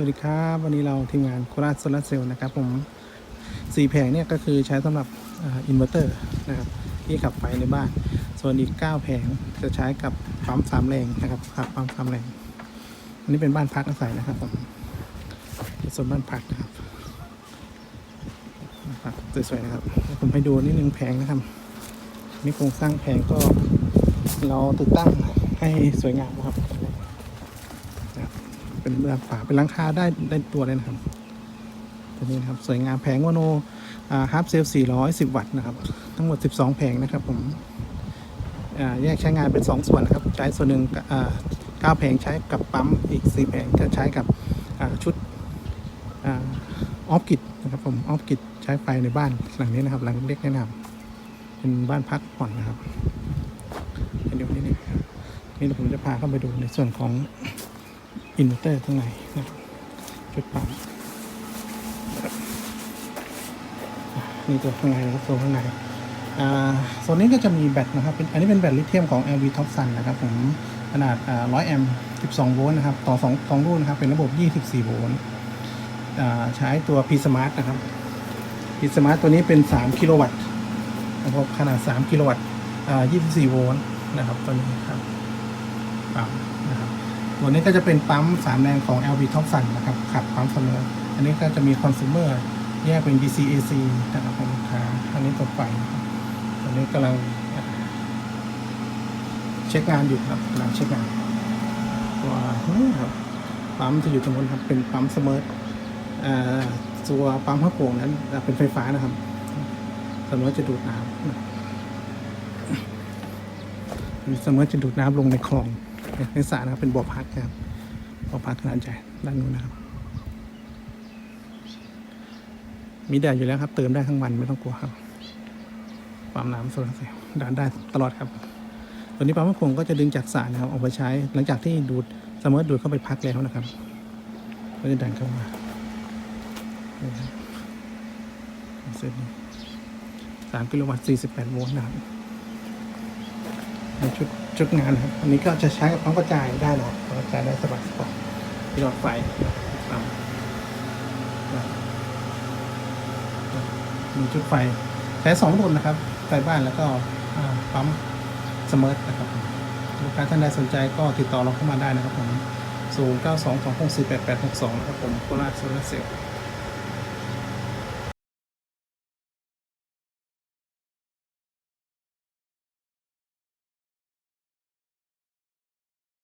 วัสดีครับ วันนี้เราทีมงานโคราชโซลาร์เซลล์นะครับผมสี่แผงเนี่ยก็คือใช้สำหรับอินเวอร์เตอร์นะครับที่ขับไฟในบ้าน ส่วนอีก 9 แผงจะใช้กับปั๊มสามแรงนะครับขับปั๊มสามแรง อันนี้เป็นบ้านพักอาศัยนะครับผมเป็นส่วนบ้านพักนะครับพักสวยๆนะครับ ผมให้ดูนิดนึงแผงนะครับนี่โครงสร้างแผงก็เราติดตั้งให้สวยงามนะครับ เป็นแบบฝาเป็นหลังคาได้ได้ตัวเลยนะครับตัวนี้นะครับสวยงามแผงวโนฮาร์ปเซล410 วัตต์นะครับ ทั้งหมด 12 แผงนะครับผมแยกใช้งานเป็น 2 ส่วนนะครับ ใช้ส่วนหนึ่งอ่า9แผงใช้กับปั๊มอีก 4 แผงจะใช้กับชุดออฟกิดนะครับผมออฟกิดใช้ไฟในบ้านหลังนี้นะครับ หลังเล็กแนะนำเป็นบ้านพักผ่อนนะครับเดี๋ยวนี้นี่ครับนี่ผมจะพาเข้าไปดูในส่วนของ อินเวอร์เตอร์ข้างในนะครับชุดปั๊มนี่ตัวข้างในนะครับโซนข้างในอ่าโซนนี้ก็จะมีแบตนะครับเป็นอันนี้เป็นแบตลิเธียมของ LV Top Sun นะครับผมขนาดอ่า100 แอมป์ 12 โวลต์นะครับ ต่อ 2 2 รุ่นนะครับ เป็นระบบ 24 โวลต์อ่าใช้ตัว P Smart นะครับ P Smart ตัวนี้เป็น 3 กิโลวัตต์นะครับขนาด 3 กิโลวัตต์อ่า24 โวลต์นะครับตัวนี้ครับปั๊มนะครับ ตัวนี้ก็จะเป็นปั๊มสามแรงของ LV Thompson นะครับขับปั๊มเสมออันนี้ก็จะมีคอน sumer แยกเป็น DC AC นะครับเป็นลูกค้าอันนี้ตัวไฟนะครับตัวนี้กำลังเช็คงานอยู่ครับกำลังเช็คงานตัวนี้ครับปั๊มจะอยู่ตรงนู้นครับเป็นปั๊มเสมออ่าตัวปั๊มข้าวโป่งนั้นเป็นไฟฟ้านะครับเสมอจะดูดน้ำเสมอจะดูดน้ำลงในคลอง ในสระนะครับเป็นบ่อพักนะครับบ่อพักขนาดใหญ่ด้านนู้นนะครับ มีแดดอยู่แล้วครับ เติมได้ทั้งวันไม่ต้องกลัวครับปั๊มน้ำโซลาร์เซลล์ดันได้ตลอดครับตัวนี้ปั๊มพระคงก็จะดึงจากสระนะครับออกไปใช้หลังจากที่ดูดสมมติดูดเข้าไปพักแล้วนะครับก็จะดันเข้ามาเส้นนี้สามกิโลวัตต์สี่สิบแปดโวลต์นะครับ ในชุดชุดงานนะครับ อันนี้ก็จะใช้กับปั๊มกระจายได้นะครับปั๊มกระจายได้สบายสบายที่หลอดไฟปั๊มมีชุดไฟใช้สองรุ่นนะครับ ไฟบ้านแล้วก็ปั๊มสมาร์ทนะครับลูกค้าท่านใดสนใจก็ติดต่อเราเข้ามาได้นะครับผม 0 9 2 2 6 4 8 8 6 2 นะครับผมโคราชโซลาร์เซลล์